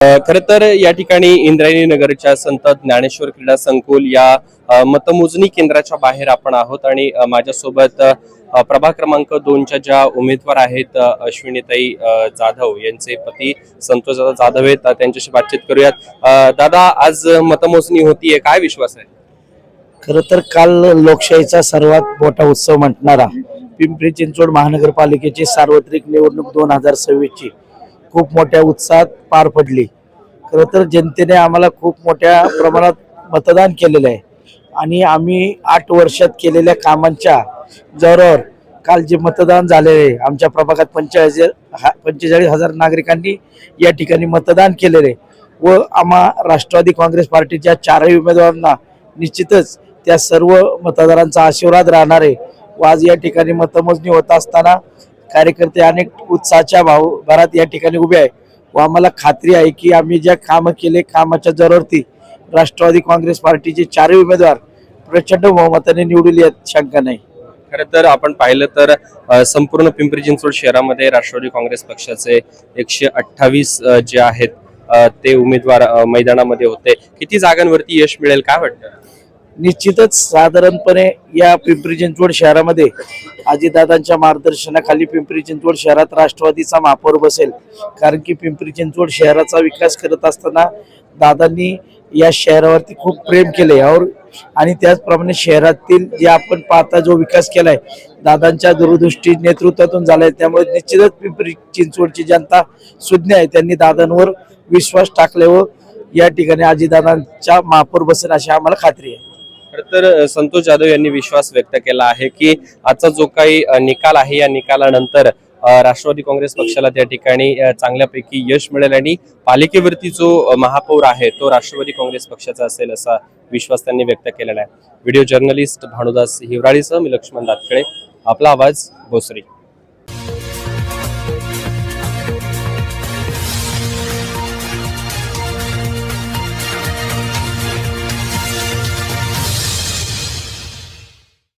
खर तर या ठिकाणी इंद्रायणी नगरच्या संत ज्ञानेश्वर क्रीडा संकुल या मतमोजणी केंद्राच्या बाहेर आपण आहोत आणि माझ्यासोबत प्रभाग क्रमांक दोनच्या ज्या उमेदवार आहेत अश्विनीताई जाधव यांचे पती संतोष दादा जाधव आहेत त्यांच्याशी बातचीत करूयात. दादा आज मतमोजणी होतीये काय विश्वास आहे? खर तर काल लोकशाहीचा सर्वात मोठा उत्सव म्हटणारा पिंपरी चिंचवड महानगरपालिकेची सार्वत्रिक निवडणूक दोन हजार सव्वीस ची खूप मोठ्या उत्साहात पार पडली. खरं तर जनतेने आम्हाला खूप मोठ्या प्रमाणात मतदान केलेलं आहे. आणि आम्ही आठ वर्षात केलेल्या कामांच्या जोरावर काल जे मतदान झालेले आहे आमच्या प्रभागात पंचेचाळीस हा- पंचेचाळीस हजार नागरिकांनी या ठिकाणी मतदान केलेले आहे. व आम्हा राष्ट्रवादी काँग्रेस पार्टीच्या चारही उमेदवारांना निश्चितच त्या सर्व मतदारांचा आशीर्वाद राहणार आहे. व आज या ठिकाणी मतमोजणी होत असताना कार्यकर्ते अनेक उत्साहाच्या भाव भरात या ठिकाणी उभे आहे. व आम्हाला खात्री आहे की आम्ही ज्या कामं केले कामाच्या जोरावरती राष्ट्रवादी काँग्रेस पार्टीचे चारही उमेदवार प्रचंड बहुमताने निवडून आहेत शंका नाही. खरं तर आपण पाहिलं तर संपूर्ण पिंपरी चिंचवड शहरामध्ये राष्ट्रवादी काँग्रेस पक्षाचे एकशे अठ्ठावीस जे आहेत ते उमेदवार मैदानामध्ये होते. किती जागांवरती यश मिळेल काय वाटतं? निश्चितच साधारणपणे या पिंपरी चिंचवड शहरामध्ये अजितदादांच्या मार्गदर्शनाखाली पिंपरी चिंचवड शहरात राष्ट्रवादीचा महापौर बसेल. कारण की पिंपरी चिंचवड शहराचा विकास करत असताना दादांनी या शहरावरती खूप प्रेम केले. और आणि त्याचप्रमाणे शहरातील जे आपण पाहता जो विकास केलाय दादांच्या दूरदृष्टी नेतृत्वातून झालाय. त्यामुळे निश्चितच पिंपरी चिंचवडची जनता सुज्ञ आहे. त्यांनी दादांवर विश्वास टाकल्यावर व या ठिकाणी आजीदादांच्या महापौर बसेल अशी आम्हाला खात्री आहे. तर संतोष जाधव यांनी विश्वास व्यक्त केला आहे की आजचा जो काही निकाल आहे या निकालानंतर राष्ट्रवादी काँग्रेस पक्षाला त्या ठिकाणी चांगल्यापैकी यश मिळेल आणि पालिकेवरती जो महापौर आहे तो राष्ट्रवादी काँग्रेस पक्षाचा असेल असा विश्वास त्यांनी व्यक्त केलेला आहे. व्हिडिओ जर्नलिस्ट भानुदास हिवराळीसह मी लक्ष्मण दातखळे. आपला आवाज भोसरी.